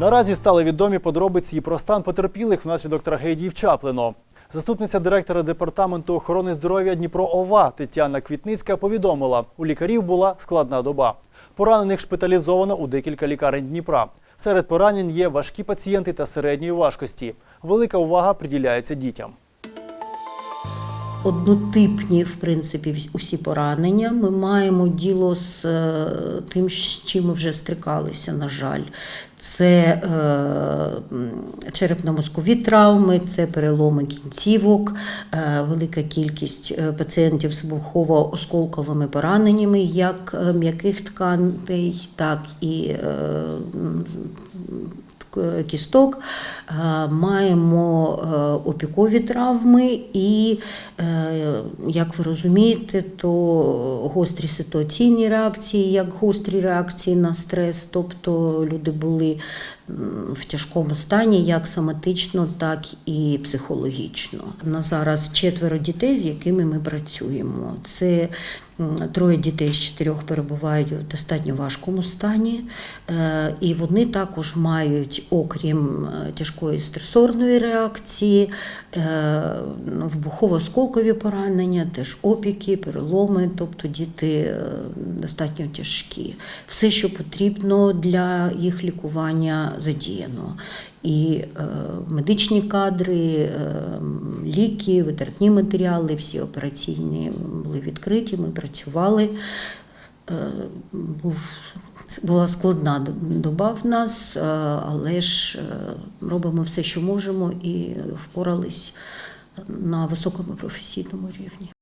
Наразі стали відомі подробиці про стан потерпілих внаслідок трагедії в Чаплино. Заступниця директора департаменту охорони здоров'я Дніпро ОВА Тетяна Квітницька повідомила, у лікарів була складна доба. Поранених шпиталізовано у декілька лікарень Дніпра. Серед поранень є важкі пацієнти та середньої важкості. Велика увага приділяється дітям. Однотипні, в принципі, усі поранення. Ми маємо діло з е, тим, з чим ми вже стрикалися, на жаль. Це е, черепно-мозкові травми, це переломи кінцівок, е, велика кількість е, пацієнтів з вибухово-осколковими пораненнями, як е, м'яких тканей, так і кісток, маємо опікові травми, і, як ви розумієте, то гострі ситуаційні реакції, як гострі реакції на стрес, тобто люди були в тяжкому стані, як соматично, так і психологічно. На зараз четверо дітей, з якими ми працюємо. Це Троє дітей з чотирьох перебувають в достатньо важкому стані, е, і вони також мають, окрім е, тяжкої стресорної реакції, е, ну, вибухово-осколкові поранення, теж опіки, переломи, тобто діти достатньо тяжкі. Все, що потрібно для їх лікування, задіяно. І медичні кадри, ліки, витратні матеріали, всі операційні були відкриті. Ми працювали. Е, була складна доба в нас, е, але ж е, робимо все, що можемо, і впорались на високому професійному рівні.